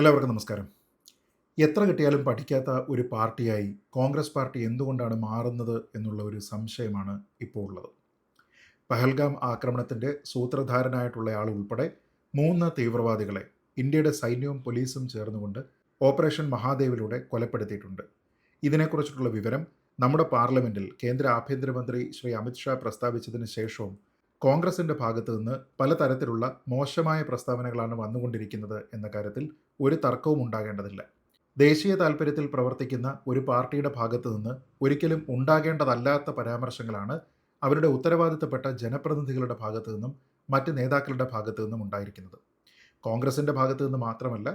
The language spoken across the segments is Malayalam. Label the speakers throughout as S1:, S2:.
S1: എല്ലാവർക്കും നമസ്കാരം. എത്ര കിട്ടിയാലും പഠിക്കാത്ത ഒരു പാർട്ടിയായി കോൺഗ്രസ് പാർട്ടി എന്തുകൊണ്ടാണ് മാറുന്നത് എന്നുള്ള ഒരു സംശയമാണ് ഇപ്പോൾ ഉള്ളത്. പഹൽഗാം ആക്രമണത്തിന്റെ സൂത്രധാരനായിട്ടുള്ള ആൾ ഉൾപ്പെടെ മൂന്ന് തീവ്രവാദികളെ ഇന്ത്യയുടെ സൈന്യവും പോലീസും ചേർന്നുകൊണ്ട് ഓപ്പറേഷൻ മഹാദേവിലൂടെ കൊലപ്പെടുത്തിയിട്ടുണ്ട്. ഇതിനെക്കുറിച്ചിട്ടുള്ള വിവരം നമ്മുടെ പാർലമെന്റിൽ കേന്ദ്ര ആഭ്യന്തരമന്ത്രി ശ്രീ അമിത്ഷാ പ്രസ്താവിച്ചതിന് ശേഷവും കോൺഗ്രസിന്റെ ഭാഗത്തു നിന്ന് പലതരത്തിലുള്ള മോശമായ പ്രസ്താവനകളാണ് വന്നുകൊണ്ടിരിക്കുന്നത് എന്ന കാര്യത്തിൽ ഒരു തർക്കവും ഉണ്ടാകേണ്ടതില്ല. ദേശീയ താൽപ്പര്യത്തിൽ പ്രവർത്തിക്കുന്ന ഒരു പാർട്ടിയുടെ ഭാഗത്തു നിന്ന് ഒരിക്കലും ഉണ്ടാകേണ്ടതല്ലാത്ത പരാമർശങ്ങളാണ് അവരുടെ ഉത്തരവാദിത്തപ്പെട്ട ജനപ്രതിനിധികളുടെ ഭാഗത്തു നിന്നും മറ്റ് നേതാക്കളുടെ ഭാഗത്തു നിന്നും ഉണ്ടായിരിക്കുന്നത്. കോൺഗ്രസിന്റെ ഭാഗത്തു നിന്ന് മാത്രമല്ല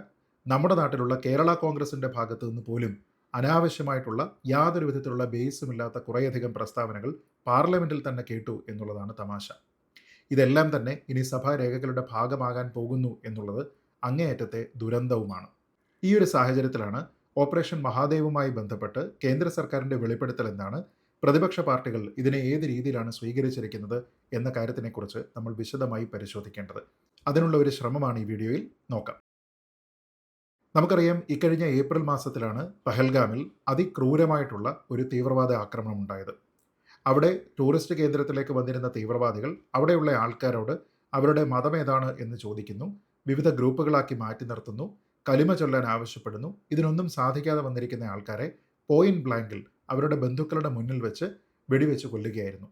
S1: നമ്മുടെ നാട്ടിലുള്ള കേരള കോൺഗ്രസിന്റെ ഭാഗത്തു നിന്ന് പോലും അനാവശ്യമായിട്ടുള്ള യാതൊരു വിധത്തിലുള്ള ബേസുമില്ലാത്ത കുറേയധികം പ്രസ്താവനകൾ പാർലമെന്റിൽ തന്നെ കേട്ടു എന്നുള്ളതാണ് തമാശ. ഇതെല്ലാം തന്നെ ഇനി സഭാ രേഖകളുടെ ഭാഗമാകാൻ പോകുന്നു എന്നുള്ളത് അങ്ങേയറ്റത്തെ ദുരന്തവുമാണ്. ഈ ഒരു സാഹചര്യത്തിലാണ് ഓപ്പറേഷൻ മഹാദേവുമായി ബന്ധപ്പെട്ട് കേന്ദ്ര സർക്കാരിന്റെ വെളിപ്പെടുത്തൽ എന്താണ് പ്രതിപക്ഷ പാർട്ടികൾ ഇതിനെ ഏത് രീതിയിലാണ് സ്വീകരിച്ചിരിക്കുന്നത് എന്ന കാര്യത്തിനെക്കുറിച്ച് നമ്മൾ വിശദമായി പരിശോധിക്കേണ്ടത്. അതിനുള്ള ഒരു ശ്രമമാണ് ഈ വീഡിയോയിൽ നോക്കാം. നമുക്കറിയാം ഇക്കഴിഞ്ഞ ഏപ്രിൽ മാസത്തിലാണ് പഹൽഗാമിൽ അതിക്രൂരമായിട്ടുള്ള ഒരു തീവ്രവാദ ആക്രമണം ഉണ്ടായത്. അവിടെ ടൂറിസ്റ്റ് കേന്ദ്രത്തിലേക്ക് വന്നിരുന്ന തീവ്രവാദികൾ അവിടെയുള്ള ആൾക്കാരോട് അവരുടെ മതമേതാണ് എന്ന് ചോദിക്കുന്നു. വിവിധ ഗ്രൂപ്പുകളാക്കി മാറ്റി നിർത്തുന്നു കലിമ ചൊല്ലാൻ ആവശ്യപ്പെടുന്നു ഇതിനൊന്നും സാധിക്കാതെ വന്നിരിക്കുന്ന ആൾക്കാരെ പോയിന്റ് ബ്ലാങ്കിൽ അവരുടെ ബന്ധുക്കളുടെ മുന്നിൽ വെച്ച് വെടിവെച്ച് കൊല്ലുകയായിരുന്നു.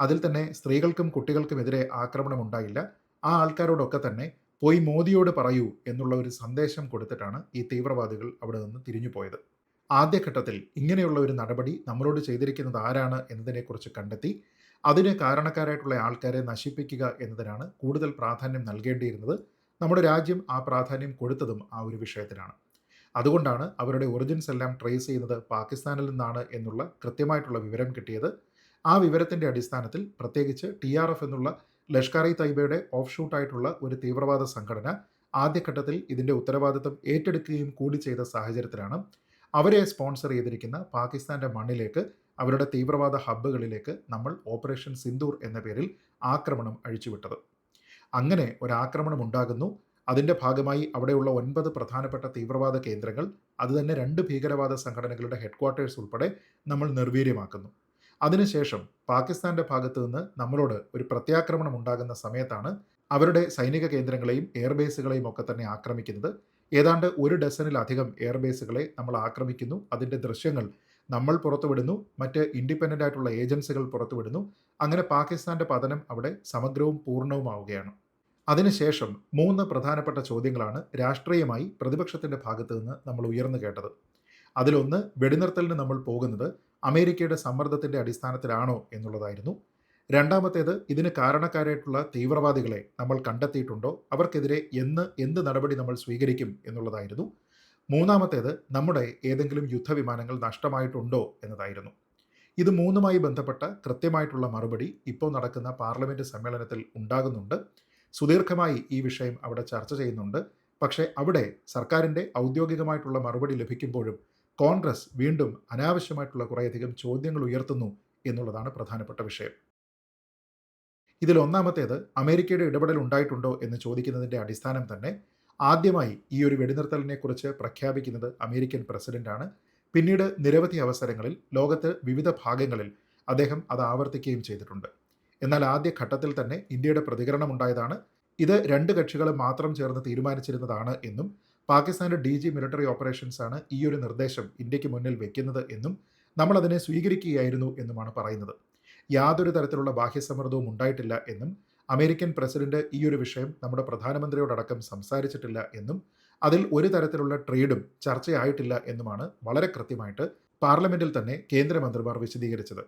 S1: അതിൽ തന്നെ സ്ത്രീകൾക്കും കുട്ടികൾക്കുമെതിരെ ആക്രമണം ഉണ്ടായില്ല. ആ ആൾക്കാരോടൊക്കെ തന്നെ പോയി മോദിയോട് പറയൂ എന്നുള്ള ഒരു സന്ദേശം കൊടുത്തിട്ടാണ് ഈ തീവ്രവാദികൾ അവിടെ നിന്ന് തിരിഞ്ഞു പോയത്. ആദ്യഘട്ടത്തിൽ ഇങ്ങനെയുള്ള ഒരു നടപടി നമ്മളോട് ചെയ്തിരിക്കുന്നത് ആരാണ് എന്നതിനെക്കുറിച്ച് കണ്ടെത്തി അതിന് കാരണക്കാരായിട്ടുള്ള ആൾക്കാരെ നശിപ്പിക്കുക എന്നതിനാണ് കൂടുതൽ പ്രാധാന്യം നൽകേണ്ടിയിരുന്നത്. നമ്മുടെ രാജ്യം ആ പ്രാധാന്യം കൊടുത്തതും ആ ഒരു വിഷയത്തിനാണ് അതുകൊണ്ടാണ് അവരുടെ ഒറിജിൻസ് എല്ലാം ട്രേസ് ചെയ്യുന്നത് പാകിസ്ഥാനിൽ നിന്നാണ് എന്നുള്ള കൃത്യമായിട്ടുള്ള വിവരം കിട്ടിയത്. ആ വിവരത്തിന്റെ അടിസ്ഥാനത്തിൽ പ്രത്യേകിച്ച് ടി ആർ എഫ് എന്നുള്ള ലഷ്കർ ഇ തൈബയുടെ ഓഫ് ഷൂട്ടായിട്ടുള്ള ഒരു തീവ്രവാദ സംഘടന ആദ്യഘട്ടത്തിൽ ഇതിന്റെ ഉത്തരവാദിത്തം ഏറ്റെടുക്കുകയും കൂടി ചെയ്ത സാഹചര്യത്തിലാണ് അവരെ സ്പോൺസർ ചെയ്തിരിക്കുന്ന പാകിസ്ഥാന്റെ മണ്ണിലേക്ക് അവരുടെ തീവ്രവാദ ഹബ്ബുകളിലേക്ക് നമ്മൾ ഓപ്പറേഷൻ സിന്ദൂർ എന്ന പേരിൽ ആക്രമണം അഴിച്ചുവിട്ടത്. അങ്ങനെ ഒരാക്രമണം ഉണ്ടാകുന്നു അതിന്റെ ഭാഗമായി അവിടെയുള്ള ഒൻപത് പ്രധാനപ്പെട്ട തീവ്രവാദ കേന്ദ്രങ്ങൾ അതുതന്നെ രണ്ട് ഭീകരവാദ സംഘടനകളുടെ ഹെഡ്ക്വാർട്ടേഴ്സ് ഉൾപ്പെടെ നമ്മൾ നിർവീര്യമാക്കുന്നു. അതിനുശേഷം പാകിസ്ഥാന്റെ ഭാഗത്തു നിന്ന് നമ്മളോട് ഒരു പ്രത്യാക്രമണം ഉണ്ടാകുന്ന സമയത്താണ് അവരുടെ സൈനിക കേന്ദ്രങ്ങളെയും എയർബേസുകളെയും ഒക്കെ തന്നെ ആക്രമിക്കുന്നത്. ഏതാണ്ട് ഒരു ഡസനിലധികം എയർബേസുകളെ നമ്മൾ ആക്രമിക്കുന്നു. അതിന്റെ ദൃശ്യങ്ങൾ നമ്മൾ പുറത്തുവിടുന്നു. മറ്റ് ഇൻഡിപെൻഡന്റ് ആയിട്ടുള്ള ഏജൻസികൾ പുറത്തുവിടുന്നു. അങ്ങനെ പാകിസ്ഥാന്റെ പതനം അവിടെ സമഗ്രവും പൂർണവുമാവുകയാണ്. അതിനുശേഷം മൂന്ന് പ്രധാനപ്പെട്ട ചോദ്യങ്ങളാണ് രാഷ്ട്രീയമായി പ്രതിപക്ഷത്തിന്റെ ഭാഗത്തു നിന്ന് നമ്മൾ ഉയർന്നു കേട്ടത്. അതിലൊന്ന് വെടിനിർത്തലിന് നമ്മൾ പോകുന്നത് അമേരിക്കയുടെ സമ്മർദ്ദത്തിന്റെ അടിസ്ഥാനത്തിലാണോ എന്നുള്ളതായിരുന്നു. രണ്ടാമത്തേത് ഇതിന് കാരണക്കാരായിട്ടുള്ള തീവ്രവാദികളെ നമ്മൾ കണ്ടെത്തിയിട്ടുണ്ടോ? അവർക്കെതിരെ എന്ന് എന്ത് നടപടി നമ്മൾ സ്വീകരിക്കും എന്നുള്ളതായിരുന്നു. മൂന്നാമത്തേത് നമ്മുടെ ഏതെങ്കിലും യുദ്ധവിമാനങ്ങൾ നഷ്ടമായിട്ടുണ്ടോ എന്നതായിരുന്നു. ഇത് മൂന്നുമായി ബന്ധപ്പെട്ട കൃത്യമായിട്ടുള്ള മറുപടി ഇപ്പോൾ നടക്കുന്ന പാർലമെന്റ് സമ്മേളനത്തിൽ ഉണ്ടാകുന്നുണ്ട്. സുദീർഘമായി ഈ വിഷയം അവിടെ ചർച്ച ചെയ്യുന്നുണ്ട്. പക്ഷേ അവിടെ സർക്കാരിന്റെ ഔദ്യോഗികമായിട്ടുള്ള മറുപടി ലഭിക്കുമ്പോഴും കോൺഗ്രസ് വീണ്ടും അനാവശ്യമായിട്ടുള്ള കുറേയധികം ചോദ്യങ്ങൾ ഉയർത്തുന്നു എന്നുള്ളതാണ് പ്രധാനപ്പെട്ട വിഷയം. ഇതിൽ ഒന്നാമത്തേത് അമേരിക്കയുടെ ഇടപെടൽ ഉണ്ടായിട്ടുണ്ടോ എന്ന് ചോദിക്കുന്നതിന്റെ അടിസ്ഥാനം തന്നെ ആദ്യമായി ഈ ഒരു വെടിനിർത്തലിനെക്കുറിച്ച് പ്രഖ്യാപിക്കുന്നത് അമേരിക്കൻ പ്രസിഡന്റാണ്. പിന്നീട് നിരവധി അവസരങ്ങളിൽ ലോകത്ത് വിവിധ ഭാഗങ്ങളിൽ അദ്ദേഹം അത് ആവർത്തിക്കുകയും ചെയ്തിട്ടുണ്ട്. എന്നാൽ ആദ്യ ഘട്ടത്തിൽ തന്നെ ഇന്ത്യയുടെ പ്രതികരണം ഉണ്ടായതാണ് ഇത് രണ്ട് കക്ഷികളും മാത്രം ചേർന്ന് തീരുമാനിച്ചിരുന്നതാണ് എന്നും പാകിസ്ഥാന്റെ ഡി ജി മിലിറ്ററി ഓപ്പറേഷൻസ് ആണ് ഈ ഒരു നിർദ്ദേശം ഇന്ത്യയ്ക്ക് മുന്നിൽ വെക്കുന്നത് എന്നും നമ്മൾ അതിനെ സ്വീകരിക്കുകയായിരുന്നു എന്നുമാണ് പറയുന്നത്. യാതൊരു തരത്തിലുള്ള ബാഹ്യസമ്മർദ്ദവും ഉണ്ടായിട്ടില്ല എന്നും അമേരിക്കൻ പ്രസിഡന്റ് ഈ ഒരു വിഷയം നമ്മുടെ പ്രധാനമന്ത്രിയോടക്കം സംസാരിച്ചിട്ടില്ല എന്നും അതിൽ ഒരു തരത്തിലുള്ള ട്രേഡും ചർച്ചയായിട്ടില്ല എന്നുമാണ് വളരെ കൃത്യമായിട്ട് പാർലമെന്റിൽ തന്നെ കേന്ദ്രമന്ത്രിമാർ വിശദീകരിച്ചത്.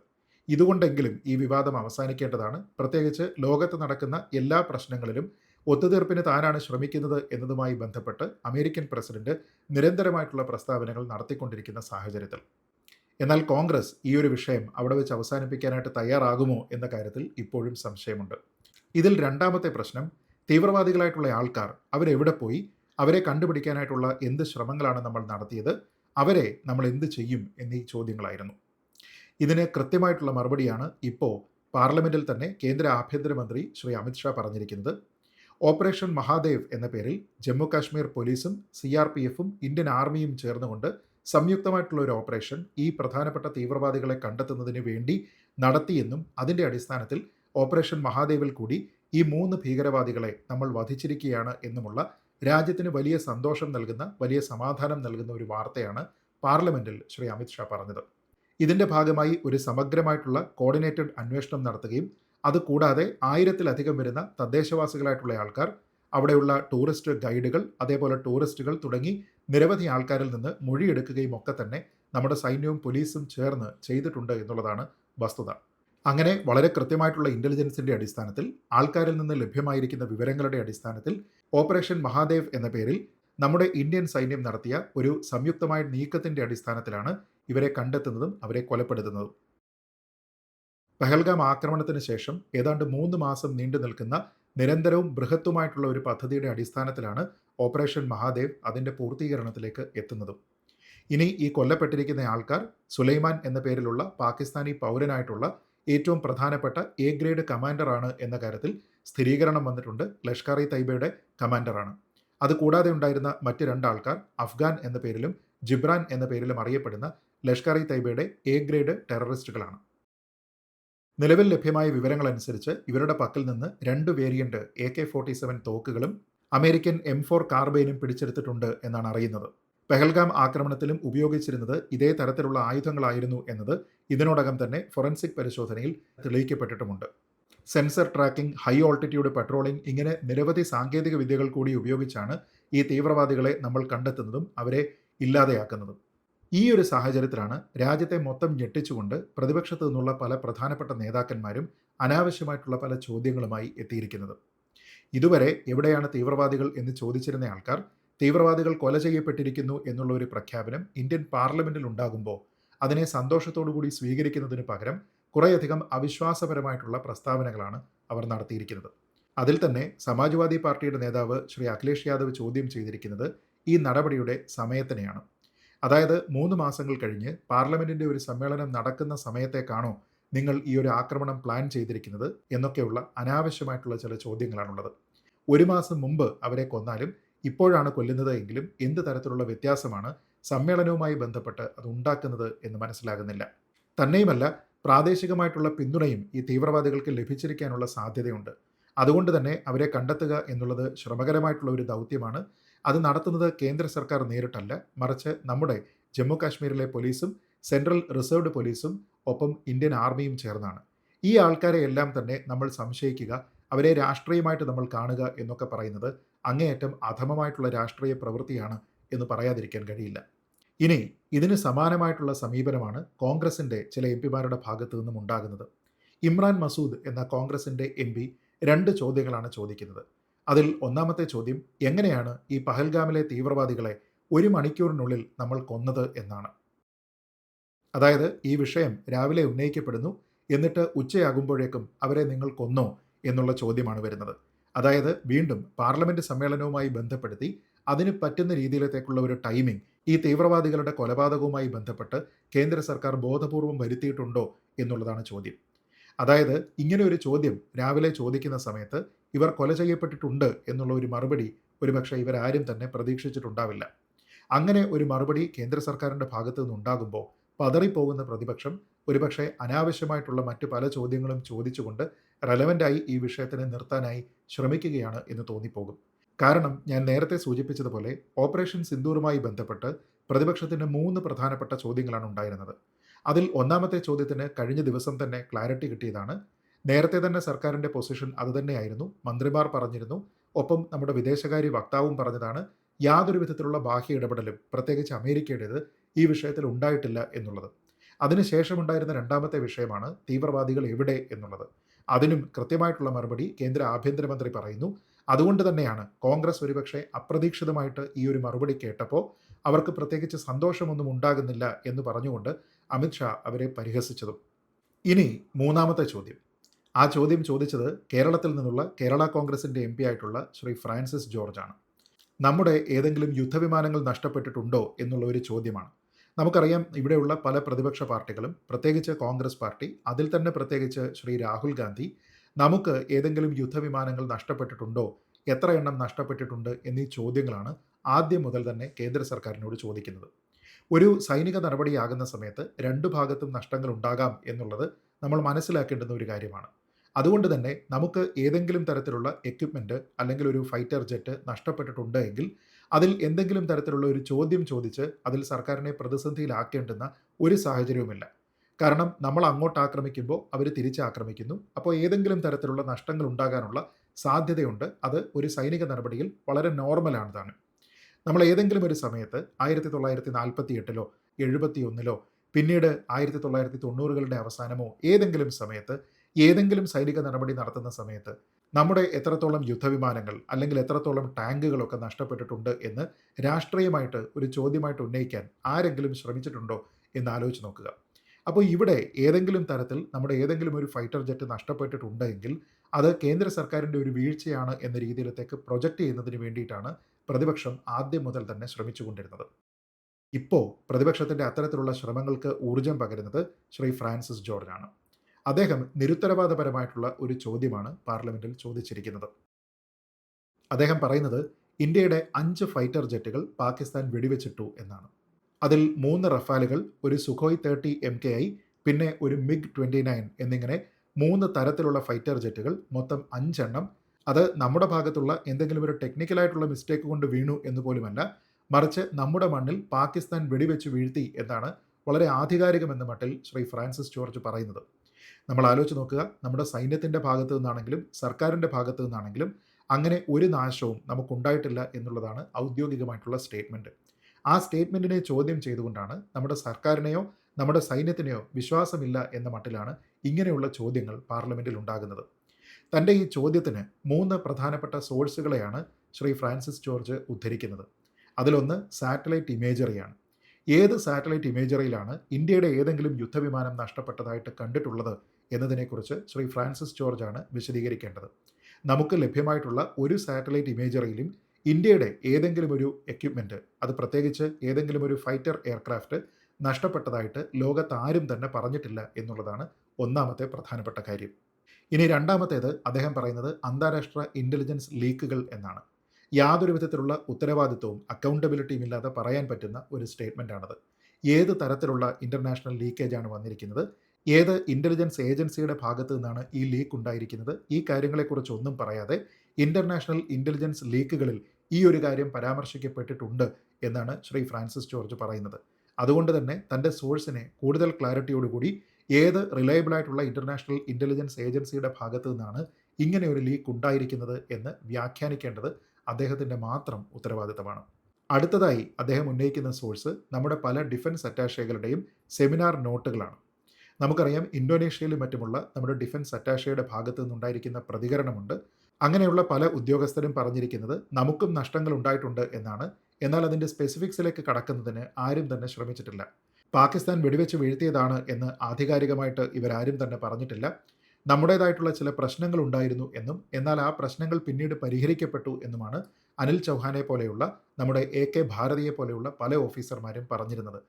S1: ഇതുകൊണ്ടെങ്കിലും ഈ വിവാദം അവസാനിക്കേണ്ടതാണ്. പ്രത്യേകിച്ച് ലോകത്ത് നടക്കുന്ന എല്ലാ പ്രശ്നങ്ങളിലും ഒത്തുതീർപ്പിന് താനാണ് ശ്രമിക്കുന്നത് എന്നതുമായി ബന്ധപ്പെട്ട് അമേരിക്കൻ പ്രസിഡന്റ് നിരന്തരമായിട്ടുള്ള പ്രസ്താവനകൾ നടത്തിക്കൊണ്ടിരിക്കുന്ന സാഹചര്യത്തിൽ. എന്നാൽ കോൺഗ്രസ് ഈ ഒരു വിഷയം അവിടെ വെച്ച് അവസാനിപ്പിക്കാനായിട്ട് തയ്യാറാകുമോ എന്ന കാര്യത്തിൽ ഇപ്പോഴും സംശയമുണ്ട്. ഇതിൽ രണ്ടാമത്തെ പ്രശ്നം തീവ്രവാദികളായിട്ടുള്ള ആൾക്കാർ അവരെവിടെ പോയി? അവരെ കണ്ടുപിടിക്കാനായിട്ടുള്ള എന്ത് ശ്രമങ്ങളാണ് നമ്മൾ നടത്തിയത്? അവരെ നമ്മൾ എന്ത് ചെയ്യും? എന്നീ ചോദ്യങ്ങളായിരുന്നു. ഇതിന് കൃത്യമായിട്ടുള്ള മറുപടിയാണ് ഇപ്പോൾ പാർലമെന്റിൽ തന്നെ കേന്ദ്ര ആഭ്യന്തരമന്ത്രി ശ്രീ അമിത്ഷാ പറഞ്ഞിരിക്കുന്നത്. ഓപ്പറേഷൻ മഹാദേവ് എന്ന പേരിൽ ജമ്മു കാശ്മീർ പോലീസും സി ആർ പി എഫും ഇന്ത്യൻ ആർമിയും ചേർന്നുകൊണ്ട് സംയുക്തമായിട്ടുള്ള ഒരു ഓപ്പറേഷൻ ഈ പ്രധാനപ്പെട്ട തീവ്രവാദികളെ കണ്ടെത്തുന്നതിന് വേണ്ടി നടത്തിയെന്നും അതിന്റെ അടിസ്ഥാനത്തിൽ ഓപ്പറേഷൻ മഹാദേവിൽ കൂടി ഈ മൂന്ന് ഭീകരവാദികളെ നമ്മൾ വധിച്ചിരിക്കുകയാണ് എന്നുമുള്ള രാജ്യത്തിന് വലിയ സന്തോഷം നൽകുന്ന വലിയ സമാധാനം നൽകുന്ന ഒരു വാർത്തയാണ് പാർലമെന്റിൽ ശ്രീ അമിത്ഷാ പറഞ്ഞത്. ഇതിന്റെ ഭാഗമായി ഒരു സമഗ്രമായിട്ടുള്ള കോർഡിനേറ്റഡ് അന്വേഷണം നടത്തുകയും അതുകൂടാതെ ആയിരത്തിലധികം വരുന്ന തദ്ദേശവാസികളായിട്ടുള്ള ആൾക്കാർ അവിടെയുള്ള ടൂറിസ്റ്റ് ഗൈഡുകൾ അതേപോലെ ടൂറിസ്റ്റുകൾ തുടങ്ങി നിരവധി ആൾക്കാരിൽ നിന്ന് മൊഴിയെടുക്കുകയും ഒക്കെ തന്നെ നമ്മുടെ സൈന്യവും പോലീസും ചേർന്ന് ചെയ്തിട്ടുണ്ട് എന്നുള്ളതാണ് വസ്തുത. അങ്ങനെ വളരെ കൃത്യമായിട്ടുള്ള ഇന്റലിജൻസിന്റെ അടിസ്ഥാനത്തിൽ ആൾക്കാരിൽ നിന്ന് ലഭ്യമായിരിക്കുന്ന വിവരങ്ങളുടെ അടിസ്ഥാനത്തിൽ ഓപ്പറേഷൻ മഹാദേവ് എന്ന പേരിൽ നമ്മുടെ ഇന്ത്യൻ സൈന്യം നടത്തിയ ഒരു സംയുക്തമായ നീക്കത്തിന്റെ അടിസ്ഥാനത്തിലാണ് ഇവരെ കണ്ടെത്തുന്നതും അവരെ കൊലപ്പെടുത്തുന്നതും. പഹൽഗാം ആക്രമണത്തിന് ശേഷം ഏതാണ്ട് മൂന്ന് മാസം നീണ്ടു നിൽക്കുന്ന നിരന്തരവും ബൃഹത്തുമായിട്ടുള്ള ഒരു പദ്ധതിയുടെ അടിസ്ഥാനത്തിലാണ് ഓപ്പറേഷൻ മഹാദേവ് അതിന്റെ പൂർത്തീകരണത്തിലേക്ക് എത്തുന്നതും. ഇനി ഈ കൊല്ലപ്പെട്ടിരിക്കുന്ന ആൾക്കാർ സുലൈമാൻ എന്ന പേരിലുള്ള പാകിസ്ഥാനി പൗരനായിട്ടുള്ള ഏറ്റവും പ്രധാനപ്പെട്ട എ ഗ്രേഡ് കമാൻഡറാണ് എന്ന കാര്യത്തിൽ സ്ഥിരീകരണം വന്നിട്ടുണ്ട്. ലഷ്കർ ഇ തൈബയുടെ കമാൻഡറാണ് അതുകൂടാതെ ഉണ്ടായിരുന്ന മറ്റ് രണ്ടാൾക്കാർ അഫ്ഗാൻ എന്ന പേരിലും ജിബ്രാൻ എന്ന പേരിലും അറിയപ്പെടുന്ന ലഷ്കർ ഇ തൈബയുടെ എ ഗ്രേഡ് ടെററിസ്റ്റുകളാണ് നിലവിൽ ലഭ്യമായ വിവരങ്ങളനുസരിച്ച് ഇവരുടെ പക്കൽ നിന്ന് രണ്ട് variant A K forty seven തോക്കുകളും American M four കാർബൈനും പിടിച്ചെടുത്തിട്ടുണ്ട് എന്നാണ് അറിയുന്നത്. പെഹൽഗാം ആക്രമണത്തിലും ഉപയോഗിച്ചിരുന്നത് ഇതേ തരത്തിലുള്ള ആയുധങ്ങളായിരുന്നു എന്നത് ഇതിനോടകം തന്നെ ഫൊറൻസിക് പരിശോധനയിൽ തെളിയിക്കപ്പെട്ടിട്ടുമുണ്ട്. Sensor tracking high altitude patrolling ഇങ്ങനെ നിരവധി സാങ്കേതിക വിദ്യകൾ കൂടി ഉപയോഗിച്ചാണ് ഈ തീവ്രവാദികളെ നമ്മൾ കണ്ടെത്തുന്നതും അവരെ ഇല്ലാതെയാക്കുന്നതും. ഈ ഒരു സാഹചര്യത്തിലാണ് രാജ്യത്തെ മൊത്തം ഞെട്ടിച്ചുകൊണ്ട് പ്രതിപക്ഷത്തു നിന്നുള്ള പല പ്രധാനപ്പെട്ട നേതാക്കന്മാരും അനാവശ്യമായിട്ടുള്ള പല ചോദ്യങ്ങളുമായി എത്തിയിരിക്കുന്നത്. ഇതുവരെ എവിടെയാണ് തീവ്രവാദികൾ എന്ന് ചോദിച്ചിരുന്ന ആൾക്കാർ തീവ്രവാദികൾ കൊല ചെയ്യപ്പെട്ടിരിക്കുന്നു എന്നുള്ള ഒരു പ്രഖ്യാപനം ഇന്ത്യൻ പാർലമെന്റിൽ ഉണ്ടാകുമ്പോൾ അതിനെ കൂടി സ്വീകരിക്കുന്നതിന് പകരം കുറേയധികം അവിശ്വാസപരമായിട്ടുള്ള പ്രസ്താവനകളാണ് അവർ നടത്തിയിരിക്കുന്നത്. അതിൽ തന്നെ സമാജ്വാദി പാർട്ടിയുടെ നേതാവ് ശ്രീ അഖിലേഷ് യാദവ് ചോദ്യം ചെയ്തിരിക്കുന്നത് ഈ നടപടിയുടെ സമയത്തിനെയാണ്. അതായത് മൂന്ന് മാസങ്ങൾ കഴിഞ്ഞ് പാർലമെന്റിന്റെ ഒരു സമ്മേളനം നടക്കുന്ന സമയത്തേക്കാണോ നിങ്ങൾ ഈ ഒരു ആക്രമണം പ്ലാൻ ചെയ്തിരിക്കുന്നത് എന്നൊക്കെയുള്ള അനാവശ്യമായിട്ടുള്ള ചില ചോദ്യങ്ങളാണുള്ളത്. ഒരു മാസം മുമ്പ് അവരെ കൊന്നാലും ഇപ്പോഴാണ് കൊല്ലുന്നത് എങ്കിലും എന്ത് തരത്തിലുള്ള വ്യത്യാസമാണ് സമ്മേളനവുമായി ബന്ധപ്പെട്ട് അത് ഉണ്ടാക്കുന്നത് എന്ന് മനസ്സിലാകുന്നില്ല. തന്നെയുമല്ല പ്രാദേശികമായിട്ടുള്ള പിന്തുണയും ഈ തീവ്രവാദികൾക്ക് ലഭിച്ചിരിക്കാനുള്ള സാധ്യതയുണ്ട്. അതുകൊണ്ട് തന്നെ അവരെ കണ്ടെത്തുക എന്നുള്ളത് ശ്രമകരമായിട്ടുള്ള ഒരു ദൗത്യമാണ്. അത് നടത്തുന്നത് കേന്ദ്ര സർക്കാർ നേരിട്ടല്ല മറിച്ച് നമ്മുടെ ജമ്മു കാശ്മീരിലെ പോലീസും സെൻട്രൽ റിസർവ്ഡ് പോലീസും ഒപ്പം ഇന്ത്യൻ ആർമിയും ചേർന്നാണ്. ഈ ആൾക്കാരെ എല്ലാം തന്നെ നമ്മൾ സംശയിക്കുക അവരെ രാഷ്ട്രീയമായിട്ട് നമ്മൾ കാണുക എന്നൊക്കെ പറയുന്നത് അങ്ങേയറ്റം അധമമായിട്ടുള്ള രാഷ്ട്രീയ പ്രവൃത്തിയാണ് എന്ന് പറയാതിരിക്കാൻ കഴിയില്ല. ഇനി ഇതിന് സമാനമായിട്ടുള്ള സമീപനമാണ് കോൺഗ്രസിന്റെ ചില എം പിമാരുടെ ഭാഗത്തു നിന്നും ഉണ്ടാകുന്നത്. ഇമ്രാൻ മസൂദ് എന്ന കോൺഗ്രസിന്റെ എം പി രണ്ട് ചോദ്യങ്ങളാണ് ചോദിക്കുന്നത്. അതിൽ ഒന്നാമത്തെ ചോദ്യം എങ്ങനെയാണ് ഈ പഹൽഗാമിലെ തീവ്രവാദികളെ ഒരു മണിക്കൂറിനുള്ളിൽ നമ്മൾ കൊന്നത് എന്നാണ്. അതായത് ഈ വിഷയം രാവിലെ ഉന്നയിക്കപ്പെടുന്നു എന്നിട്ട് ഉച്ചയാകുമ്പോഴേക്കും അവരെ നിങ്ങൾ കൊന്നോ എന്നുള്ള ചോദ്യമാണ് വരുന്നത്. അതായത് വീണ്ടും പാർലമെന്റ് സമ്മേളനവുമായി ബന്ധപ്പെടുത്തി അതിന് പറ്റുന്ന രീതിയിലത്തേക്കുള്ള ഒരു ടൈമിംഗ് ഈ തീവ്രവാദികളുടെ കൊലപാതകവുമായി ബന്ധപ്പെട്ട് കേന്ദ്ര സർക്കാർ ബോധപൂർവം വരുത്തിയിട്ടുണ്ടോ എന്നുള്ളതാണ് ചോദ്യം. അതായത് ഇങ്ങനെ ഒരു ചോദ്യം രാവിലെ ചോദിക്കുന്ന സമയത്ത് ഇവർ കൊല ചെയ്യപ്പെട്ടിട്ടുണ്ട് എന്നുള്ള ഒരു മറുപടി ഒരുപക്ഷെ ഇവരാരും തന്നെ പ്രതീക്ഷിച്ചിട്ടുണ്ടാവില്ല. അങ്ങനെ ഒരു മറുപടി കേന്ദ്ര സർക്കാരിന്റെ ഭാഗത്തു നിന്നുണ്ടാകുമ്പോൾ പതറിപ്പോകുന്ന പ്രതിപക്ഷം ഒരുപക്ഷെ അനാവശ്യമായിട്ടുള്ള മറ്റു പല ചോദ്യങ്ങളും ചോദിച്ചുകൊണ്ട് റെലവന്റായി ഈ വിഷയത്തിനെ നിർത്താനായി ശ്രമിക്കുകയാണ് എന്ന് തോന്നിപ്പോകും. കാരണം ഞാൻ നേരത്തെ സൂചിപ്പിച്ചതുപോലെ ഓപ്പറേഷൻ സിന്ദൂറുമായി ബന്ധപ്പെട്ട് പ്രതിപക്ഷത്തിന് മൂന്ന് പ്രധാനപ്പെട്ട ചോദ്യങ്ങളാണ് ഉണ്ടായിരുന്നത്. അതിൽ ഒന്നാമത്തെ ചോദ്യത്തിന് കഴിഞ്ഞ ദിവസം തന്നെ ക്ലാരിറ്റി കിട്ടിയതാണ്. നേരത്തെ തന്നെ സർക്കാരിന്റെ പൊസിഷൻ അതുതന്നെയായിരുന്നു മന്ത്രിമാർ പറഞ്ഞിരുന്നു. ഒപ്പം നമ്മുടെ വിദേശകാര്യ വക്താവും പറഞ്ഞതാണ് യാതൊരു വിധത്തിലുള്ള ബാഹ്യ ഇടപെടലും പ്രത്യേകിച്ച് അമേരിക്കയുടേത് ഈ വിഷയത്തിൽ ഉണ്ടായിട്ടില്ല എന്നുള്ളത്. അതിനുശേഷമുണ്ടായിരുന്ന രണ്ടാമത്തെ വിഷയമാണ് തീവ്രവാദികൾ എവിടെ എന്നുള്ളത്. അതിനും കൃത്യമായിട്ടുള്ള മറുപടി കേന്ദ്ര ആഭ്യന്തരമന്ത്രി പറയുന്നു. അതുകൊണ്ട് തന്നെയാണ് കോൺഗ്രസ് ഒരുപക്ഷെ അപ്രതീക്ഷിതമായിട്ട് ഈ ഒരു മറുപടി കേട്ടപ്പോൾ അവർക്ക് പ്രത്യേകിച്ച് സന്തോഷമൊന്നും ഉണ്ടാകുന്നില്ല എന്ന് പറഞ്ഞുകൊണ്ട് അമിത്ഷാ അവരെ പരിഹസിച്ചതും. ഇനി മൂന്നാമത്തെ ചോദ്യം. ആ ചോദ്യം ചോദിച്ചത് കേരളത്തിൽ നിന്നുള്ള കേരള കോൺഗ്രസിന്റെ എം ആയിട്ടുള്ള ശ്രീ ഫ്രാൻസിസ് ജോർജാണ്. നമ്മുടെ ഏതെങ്കിലും യുദ്ധവിമാനങ്ങൾ നഷ്ടപ്പെട്ടിട്ടുണ്ടോ എന്നുള്ള ഒരു ചോദ്യമാണ്. നമുക്കറിയാം ഇവിടെയുള്ള പല പ്രതിപക്ഷ പാർട്ടികളും പ്രത്യേകിച്ച് കോൺഗ്രസ് പാർട്ടി അതിൽ തന്നെ പ്രത്യേകിച്ച് ശ്രീ രാഹുൽ ഗാന്ധി നമുക്ക് ഏതെങ്കിലും യുദ്ധവിമാനങ്ങൾ നഷ്ടപ്പെട്ടിട്ടുണ്ടോ എത്ര എണ്ണം നഷ്ടപ്പെട്ടിട്ടുണ്ട് എന്നീ ചോദ്യങ്ങളാണ് ആദ്യം മുതൽ തന്നെ കേന്ദ്ര സർക്കാരിനോട് ചോദിക്കുന്നത്. ഒരു സൈനിക നടപടിയാകുന്ന സമയത്ത് രണ്ടു ഭാഗത്തും നഷ്ടങ്ങൾ ഉണ്ടാകാം എന്നുള്ളത് നമ്മൾ മനസ്സിലാക്കേണ്ടുന്ന ഒരു കാര്യമാണ്. അതുകൊണ്ട് തന്നെ നമുക്ക് ഏതെങ്കിലും തരത്തിലുള്ള എക്യുപ്മെന്റ് അല്ലെങ്കിൽ ഒരു ഫൈറ്റർ ജെറ്റ് നഷ്ടപ്പെട്ടിട്ടുണ്ട് എങ്കിൽ അതിൽ എന്തെങ്കിലും തരത്തിലുള്ള ഒരു ചോദ്യം ചോദിച്ച് അതിൽ സർക്കാരിനെ പ്രതിസന്ധിയിലാക്കേണ്ടുന്ന ഒരു സാഹചര്യവുമില്ല. കാരണം നമ്മൾ അങ്ങോട്ട് ആക്രമിക്കുമ്പോൾ അവർ തിരിച്ച് ആക്രമിക്കുന്നു അപ്പോൾ ഏതെങ്കിലും തരത്തിലുള്ള നഷ്ടങ്ങൾ ഉണ്ടാകാനുള്ള സാധ്യതയുണ്ട്. അത് ഒരു സൈനിക നടപടിയിൽ വളരെ നോർമലാണ് നമ്മൾ ഏതെങ്കിലും ഒരു സമയത്ത് ആയിരത്തി തൊള്ളായിരത്തി നാൽപ്പത്തി എട്ടിലോ എഴുപത്തി ഒന്നിലോ പിന്നീട് ആയിരത്തി തൊള്ളായിരത്തി തൊണ്ണൂറുകളുടെ അവസാനമോ ഏതെങ്കിലും സമയത്ത് ഏതെങ്കിലും സൈനിക നടപടി നടത്തുന്ന സമയത്ത് നമ്മുടെ എത്രത്തോളം യുദ്ധവിമാനങ്ങൾ അല്ലെങ്കിൽ എത്രത്തോളം ടാങ്കുകളൊക്കെ നഷ്ടപ്പെട്ടിട്ടുണ്ട് എന്ന് രാഷ്ട്രീയമായിട്ട് ഒരു ചോദ്യമായിട്ട് ഉന്നയിക്കാൻ ആരെങ്കിലും ശ്രമിച്ചിട്ടുണ്ടോ എന്ന് ആലോചിച്ച് നോക്കുക. അപ്പോൾ ഇവിടെ ഏതെങ്കിലും തരത്തിൽ നമ്മുടെ ഏതെങ്കിലും ഒരു ഫൈറ്റർ ജെറ്റ് നഷ്ടപ്പെട്ടിട്ടുണ്ടെങ്കിൽ അത് കേന്ദ്ര സർക്കാരിന്റെ ഒരു വീഴ്ചയാണ് എന്ന രീതിയിലത്തേക്ക് പ്രൊജക്റ്റ് ചെയ്യുന്നതിന് വേണ്ടിയിട്ടാണ് പ്രതിപക്ഷം ആദ്യം മുതൽ തന്നെ ശ്രമിച്ചുകൊണ്ടിരുന്നത്. ഇപ്പോൾ പ്രതിപക്ഷത്തിന്റെ അത്തരത്തിലുള്ള ശ്രമങ്ങൾക്ക് ഊർജം പകരുന്നത് ശ്രീ ഫ്രാൻസിസ് ജോർജാണ്. അദ്ദേഹം നിരുത്തരവാദപരമായിട്ടുള്ള ഒരു ചോദ്യമാണ് പാർലമെന്റിൽ ചോദിച്ചിരിക്കുന്നത്. അദ്ദേഹം പറയുന്നത് ഇന്ത്യയുടെ അഞ്ച് ഫൈറ്റർ ജെറ്റുകൾ പാകിസ്ഥാൻ വെടിവെച്ചിട്ടു എന്നാണ്. അതിൽ മൂന്ന് റഫാലുകൾ ഒരു Sukhoi thirty M K I പിന്നെ ഒരു മിഗ് ട്വന്റി നയൻ എന്നിങ്ങനെ മൂന്ന് തരത്തിലുള്ള ഫൈറ്റർ ജെറ്റുകൾ മൊത്തം അഞ്ചെണ്ണം. അത് നമ്മുടെ ഭാഗത്തുള്ള എന്തെങ്കിലും ഒരു ടെക്നിക്കലായിട്ടുള്ള മിസ്റ്റേക്ക് കൊണ്ട് വീണു എന്ന് പോലുമല്ല മറിച്ച് നമ്മുടെ മണ്ണിൽ പാകിസ്ഥാൻ വെടിവെച്ച് വീഴ്ത്തി എന്നാണ് വളരെ ആധികാരികമെന്ന മട്ടിൽ ശ്രീ ഫ്രാൻസിസ് ജോർജ് പറയുന്നത്. നമ്മൾ ആലോചിച്ച് നോക്കുക നമ്മുടെ സൈന്യത്തിന്റെ ഭാഗത്തു നിന്നാണെങ്കിലും സർക്കാരിന്റെ ഭാഗത്തു നിന്നാണെങ്കിലും അങ്ങനെ ഒരു നാശവും നമുക്കുണ്ടായിട്ടില്ല എന്നുള്ളതാണ് ഔദ്യോഗികമായിട്ടുള്ള സ്റ്റേറ്റ്മെന്റ് ആ സ്റ്റേറ്റ്മെന്റിനെ ചോദ്യം ചെയ്തുകൊണ്ടാണ് നമ്മുടെ സർക്കാരിനെയോ നമ്മുടെ സൈന്യത്തിനെയോ വിശ്വാസമില്ല എന്ന മട്ടിലാണ് ഇങ്ങനെയുള്ള ചോദ്യങ്ങൾ പാർലമെന്റിൽ ഉണ്ടാകുന്നത്. തന്റെ ഈ ചോദ്യത്തിന് മൂന്ന് പ്രധാനപ്പെട്ട സോഴ്സുകളെയാണ് ശ്രീ ഫ്രാൻസിസ് ജോർജ് ഉദ്ധരിക്കുന്നത്. അതിലൊന്ന് സാറ്റലൈറ്റ് ഇമേജറിയാണ്. ഏത് സാറ്റലൈറ്റ് ഇമേജറിയിലാണ് ഇന്ത്യയുടെ ഏതെങ്കിലും യുദ്ധവിമാനം നഷ്ടപ്പെട്ടതായിട്ട് കണ്ടിട്ടുള്ളത് എന്നതിനെക്കുറിച്ച് ശ്രീ ഫ്രാൻസിസ് ജോർജ് ആണ് വിശദീകരിക്കേണ്ടത്. നമുക്ക് ലഭ്യമായിട്ടുള്ള ഒരു സാറ്റലൈറ്റ് ഇമേജറിയിലും ഇന്ത്യയുടെ ഏതെങ്കിലും ഒരു എക്യുപ്മെന്റ് അത് പ്രത്യേകിച്ച് ഏതെങ്കിലും ഒരു ഫൈറ്റർ എയർക്രാഫ്റ്റ് നഷ്ടപ്പെട്ടതായിട്ട് ലോകത്ത് ആരും തന്നെ പറഞ്ഞിട്ടില്ല എന്നുള്ളതാണ് ഒന്നാമത്തെ പ്രധാനപ്പെട്ട കാര്യം. ഇനി രണ്ടാമത്തേത് അദ്ദേഹം പറയുന്നത് അന്താരാഷ്ട്ര ഇന്റലിജൻസ് ലീക്കുകൾ എന്നാണ്. യാതൊരു വിധത്തിലുള്ള ഉത്തരവാദിത്വവും അക്കൗണ്ടബിലിറ്റിയും ഇല്ലാതെ പറയാൻ പറ്റുന്ന ഒരു സ്റ്റേറ്റ്മെന്റ് ആണത്. ഏത് തരത്തിലുള്ള ഇന്റർനാഷണൽ ആണ് വന്നിരിക്കുന്നത്? ഏത് ഇന്റലിജൻസ് ഏജൻസിയുടെ ഭാഗത്തു നിന്നാണ് ഈ ലീക്ക് ഉണ്ടായിരിക്കുന്നത്? ഈ കാര്യങ്ങളെക്കുറിച്ച് ഒന്നും പറയാതെ ഇന്റർനാഷണൽ ഇന്റലിജൻസ് ലീക്കുകളിൽ ഈ ഒരു കാര്യം പരാമർശിക്കപ്പെട്ടിട്ടുണ്ട് എന്നാണ് ശ്രീ ഫ്രാൻസിസ് ജോർജ് പറയുന്നത്. അതുകൊണ്ട് തന്നെ തന്റെ സോഴ്സിനെ കൂടുതൽ ക്ലാരിറ്റിയോടുകൂടി ഏത് റിലയബിൾ ആയിട്ടുള്ള ഇന്റർനാഷണൽ ഇന്റലിജൻസ് ഏജൻസിയുടെ ഭാഗത്തു നിന്നാണ് ഇങ്ങനെ ഒരു ലീക്ക് ഉണ്ടായിരിക്കുന്നത് എന്ന് വ്യാഖ്യാനിക്കേണ്ടത് അദ്ദേഹത്തിന്റെ മാത്രം ഉത്തരവാദിത്തമാണ്. അടുത്തതായി അദ്ദേഹം ഉന്നയിക്കുന്ന സോഴ്സ് നമ്മുടെ പല ഡിഫൻസ് അറ്റാഷകളുടെയും സെമിനാർ നോട്ടുകളാണ്. നമുക്കറിയാം ഇന്തോനേഷ്യയിലും മറ്റുമുള്ള നമ്മുടെ ഡിഫൻസ് അറ്റാഷയുടെ ഭാഗത്തു നിന്നുണ്ടായിരിക്കുന്ന പ്രതികരണമുണ്ട്. അങ്ങനെയുള്ള പല ഉദ്യോഗസ്ഥരും പറഞ്ഞിരിക്കുന്നത് നമുക്കും നഷ്ടങ്ങൾ ഉണ്ടായിട്ടുണ്ട് എന്നാണ്. എന്നാൽ അതിന്റെ സ്പെസിഫിക്സിലേക്ക് കടക്കുന്നതിന് ആരും തന്നെ ശ്രമിച്ചിട്ടില്ല. പാകിസ്ഥാൻ വെടിവെച്ച് വീഴ്ത്തിയതാണ് എന്ന് ആധികാരികമായിട്ട് ഇവരാരും തന്നെ പറഞ്ഞിട്ടില്ല. നമ്മുടേതായിട്ടുള്ള ചില പ്രശ്നങ്ങൾ ഉണ്ടായിരുന്നു എന്നും എന്നാൽ ആ പ്രശ്നങ്ങൾ പിന്നീട് പരിഹരിക്കപ്പെട്ടു എന്നുമാണ് അനിൽ ചൗഹാനെ പോലെയുള്ള നമ്മുടെ എ കെ ഭാരതിയെ പോലെയുള്ള പല ഓഫീസർമാരും പറഞ്ഞിരുന്നത്.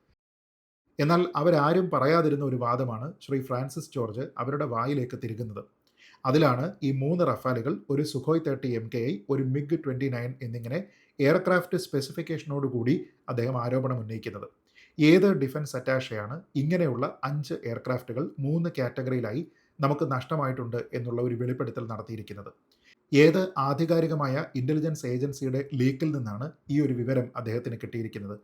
S1: എന്നാൽ അവരാരും പറയാതിരുന്ന ഒരു വാദമാണ് ശ്രീ ഫ്രാൻസിസ് ജോർജ് അവരുടെ വായിലേക്ക് തിരുകുന്നത്. അതിലാണ് ഈ മൂന്ന് റഫാലുകൾ ഒരു Sukhoi thirty M K I ഒരു മിഗ് ട്വന്റി നയൻ എന്നിങ്ങനെ എയർക്രാഫ്റ്റ് സ്പെസിഫിക്കേഷനോടുകൂടി അദ്ദേഹം ആരോപണം ഉന്നയിക്കുന്നത്. ഏത് ഡിഫൻസ് അറ്റാഷയാണ് ഇങ്ങനെയുള്ള അഞ്ച് എയർക്രാഫ്റ്റുകൾ മൂന്ന് കാറ്റഗറിയിലായി നമുക്ക് നഷ്ടമായിട്ടുണ്ട് എന്നുള്ള ഒരു വെളിപ്പെടുത്തൽ നടത്തിയിരിക്കുന്നത്. ഏത് ആധികാരികമായ ഇന്റലിജൻസ് ഏജൻസിയുടെ ലീക്കിൽ നിന്നാണ് ഈ ഒരു വിവരം അദ്ദേഹത്തിന് കിട്ടിയിരിക്കുന്നത്?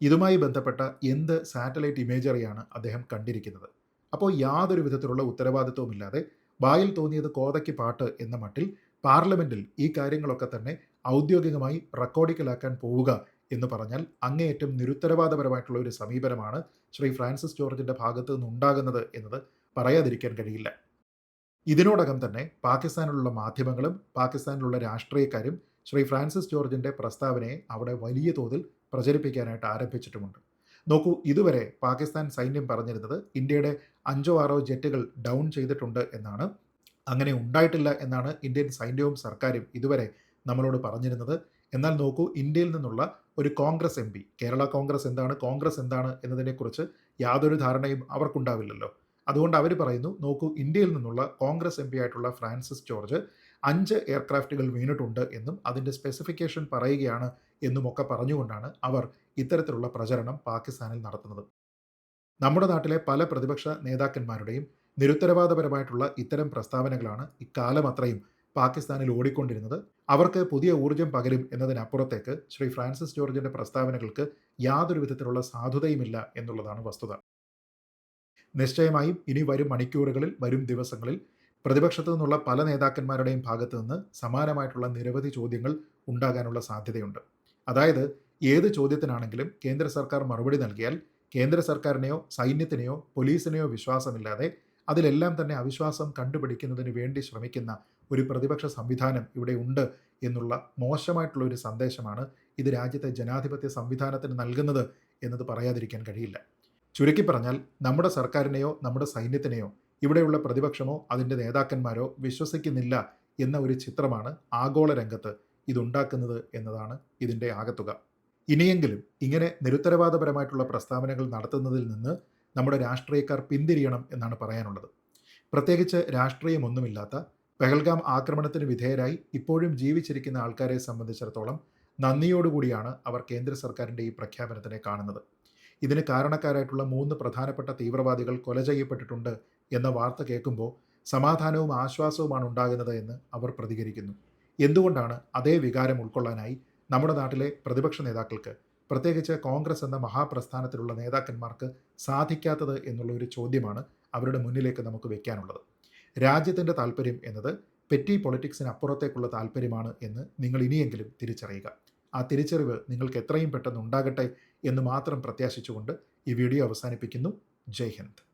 S1: ഇതുമായി ബന്ധപ്പെട്ട എന്ത് സാറ്റലൈറ്റ് ഇമേജറിയാണ് അദ്ദേഹം കണ്ടിരിക്കുന്നത്? അപ്പോൾ യാതൊരു വിധത്തിലുള്ള ഉത്തരവാദിത്വമില്ലാതെ വായിൽ തോന്നിയത് കോതയ്ക്ക് പാട്ട് എന്ന മട്ടിൽ പാർലമെന്റിൽ ഈ കാര്യങ്ങളൊക്കെ തന്നെ ഔദ്യോഗികമായി റെക്കോർഡിക്കലാക്കാൻ പോവുക എന്ന് പറഞ്ഞാൽ അങ്ങേയറ്റം നിരുത്തരവാദപരമായിട്ടുള്ള ഒരു സമീപനമാണ് ശ്രീ ഫ്രാൻസിസ് ജോർജിന്റെ ഭാഗത്തു നിന്നുണ്ടാകുന്നത് എന്നത് പറയാതിരിക്കാൻ കഴിയില്ല. ഇതിനോടകം തന്നെ പാകിസ്ഥാനിലുള്ള മാധ്യമങ്ങളും പാകിസ്ഥാനിലുള്ള രാഷ്ട്രീയക്കാരും ശ്രീ ഫ്രാൻസിസ് ജോർജിന്റെ പ്രസ്താവനയെ അവിടെ വലിയ തോതിൽ പ്രചരിപ്പിക്കാനായിട്ട് ആരംഭിച്ചിട്ടുമുണ്ട്. നോക്കൂ ഇതുവരെ പാകിസ്ഥാൻ സൈന്യം പറഞ്ഞിരുന്നത് ഇന്ത്യയുടെ അഞ്ചോ ആറോ ജെറ്റുകൾ ഡൗൺ ചെയ്തിട്ടുണ്ട് എന്നാണ്. അങ്ങനെ ഉണ്ടായിട്ടില്ല എന്നാണ് ഇന്ത്യൻ സൈന്യവും സർക്കാരും ഇതുവരെ നമ്മളോട് പറഞ്ഞിരുന്നത്. എന്നാൽ നോക്കൂ ഇന്ത്യയിൽ നിന്നുള്ള ഒരു കോൺഗ്രസ് എം കേരള കോൺഗ്രസ് എന്താണ് കോൺഗ്രസ് എന്താണ് എന്നതിനെക്കുറിച്ച് യാതൊരു ധാരണയും അവർക്കുണ്ടാവില്ലല്ലോ. അതുകൊണ്ട് അവർ പറയുന്നു നോക്കൂ ഇന്ത്യയിൽ നിന്നുള്ള കോൺഗ്രസ് എം ആയിട്ടുള്ള ഫ്രാൻസിസ് ജോർജ് അഞ്ച് എയർക്രാഫ്റ്റുകൾ വീണിട്ടുണ്ട് എന്നും അതിന്റെ സ്പെസിഫിക്കേഷൻ പറയുകയാണ് എന്നുമൊക്കെ പറഞ്ഞുകൊണ്ടാണ് അവർ ഇത്തരത്തിലുള്ള പ്രചരണം പാകിസ്ഥാനിൽ നടത്തുന്നത്. നമ്മുടെ നാട്ടിലെ പല പ്രതിപക്ഷ നേതാക്കന്മാരുടെയും നിരുത്തരവാദപരമായിട്ടുള്ള ഇത്തരം പ്രസ്താവനകളാണ് ഇക്കാലം അത്രയും പാകിസ്ഥാനിൽ ഓടിക്കൊണ്ടിരുന്നത്. അവർക്ക് പുതിയ ഊർജം പകരും എന്നതിനപ്പുറത്തേക്ക് ശ്രീ ഫ്രാൻസിസ് ജോർജിന്റെ പ്രസ്താവനകൾക്ക് യാതൊരു വിധത്തിലുള്ള സാധുതയുമില്ല എന്നുള്ളതാണ് വസ്തുത. നിശ്ചയമായും ഇനി വരും മണിക്കൂറുകളിൽ വരും ദിവസങ്ങളിൽ പ്രതിപക്ഷത്തു നിന്നുള്ള പല നേതാക്കന്മാരുടെയും ഭാഗത്തു നിന്ന് സമാനമായിട്ടുള്ള നിരവധി ചോദ്യങ്ങൾ ഉണ്ടാകാനുള്ള സാധ്യതയുണ്ട്. അതായത് ഏത് ചോദ്യത്തിനാണെങ്കിലും കേന്ദ്ര സർക്കാർ മറുപടി നൽകിയാൽ കേന്ദ്ര സർക്കാരിനെയോ സൈന്യത്തിനെയോ പോലീസിനെയോ വിശ്വാസമില്ലാതെ അതിലെല്ലാം തന്നെ അവിശ്വാസം കണ്ടുപിടിക്കുന്നതിന് വേണ്ടി ശ്രമിക്കുന്ന ഒരു പ്രതിപക്ഷ സംവിധാനം ഇവിടെ ഉണ്ട് എന്നുള്ള മോശമായിട്ടുള്ള ഒരു സന്ദേശമാണ് ഇത് രാജ്യത്തെ ജനാധിപത്യ സംവിധാനത്തിന് നൽകുന്നത് എന്നത് പറയാതിരിക്കാൻ കഴിയില്ല. ചുരുക്കി പറഞ്ഞാൽ നമ്മുടെ സർക്കാരിനെയോ നമ്മുടെ സൈന്യത്തിനെയോ ഇവിടെയുള്ള പ്രതിപക്ഷമോ അതിന്റെ നേതാക്കന്മാരോ വിശ്വസിക്കുന്നില്ല എന്ന ഒരു ചിത്രമാണ് ആഗോള രംഗത്ത് ഇതുണ്ടാക്കുന്നത് എന്നതാണ് ഇതിന്റെ ആകത്തുക. ഇനിയെങ്കിലും ഇങ്ങനെ നിരുത്തരവാദപരമായിട്ടുള്ള പ്രസ്താവനകൾ നടത്തുന്നതിൽ നിന്ന് നമ്മുടെ രാഷ്ട്രീയക്കാർ പിന്തിരിയണം എന്നാണ് പറയാനുള്ളത്. പ്രത്യേകിച്ച് രാഷ്ട്രീയമൊന്നുമില്ലാത്ത പെഹൽഗാം ആക്രമണത്തിന് വിധേയരായി ഇപ്പോഴും ജീവിച്ചിരിക്കുന്ന ആൾക്കാരെ സംബന്ധിച്ചിടത്തോളം നന്ദിയോടുകൂടിയാണ് അവർ കേന്ദ്ര സർക്കാരിന്റെ ഈ പ്രഖ്യാപനത്തിനെ കാണുന്നത്. ഇതിന് കാരണക്കാരായിട്ടുള്ള മൂന്ന് പ്രധാനപ്പെട്ട തീവ്രവാദികൾ കൊല ചെയ്യപ്പെട്ടിട്ടുണ്ട് എന്ന വാർത്ത കേൾക്കുമ്പോൾ സമാധാനവും ആശ്വാസവുമാണ് ഉണ്ടാകുന്നത് എന്ന് അവർ പ്രതികരിക്കുന്നു. എന്തുകൊണ്ടാണ് അതേ വികാരം ഉൾക്കൊള്ളാനായി നമ്മുടെ നാട്ടിലെ പ്രതിപക്ഷ നേതാക്കൾക്ക് പ്രത്യേകിച്ച് കോൺഗ്രസ് എന്ന മഹാപ്രസ്ഥാനത്തിലുള്ള നേതാക്കന്മാർക്ക് സാധിക്കാത്തത് എന്നുള്ള ഒരു ചോദ്യമാണ് അവരുടെ മുന്നിലേക്ക് നമുക്ക് വെക്കാനുള്ളത്. രാജ്യത്തിന്റെ താല്പര്യം എന്നത് പെറ്റി പൊളിറ്റിക്സിന് അപ്പുറത്തേക്കുള്ള താല്പര്യമാണ് എന്ന് നിങ്ങൾ ഇനിയെങ്കിലും തിരിച്ചറിയുക. ആ തിരിച്ചറിവ് നിങ്ങൾക്ക് എത്രയും പെട്ടെന്ന് ഉണ്ടാകട്ടെ എന്ന് മാത്രം പ്രത്യാശിച്ചുകൊണ്ട് ഈ വീഡിയോ അവസാനിപ്പിക്കുന്നു. ജയ് ഹിന്ദ്.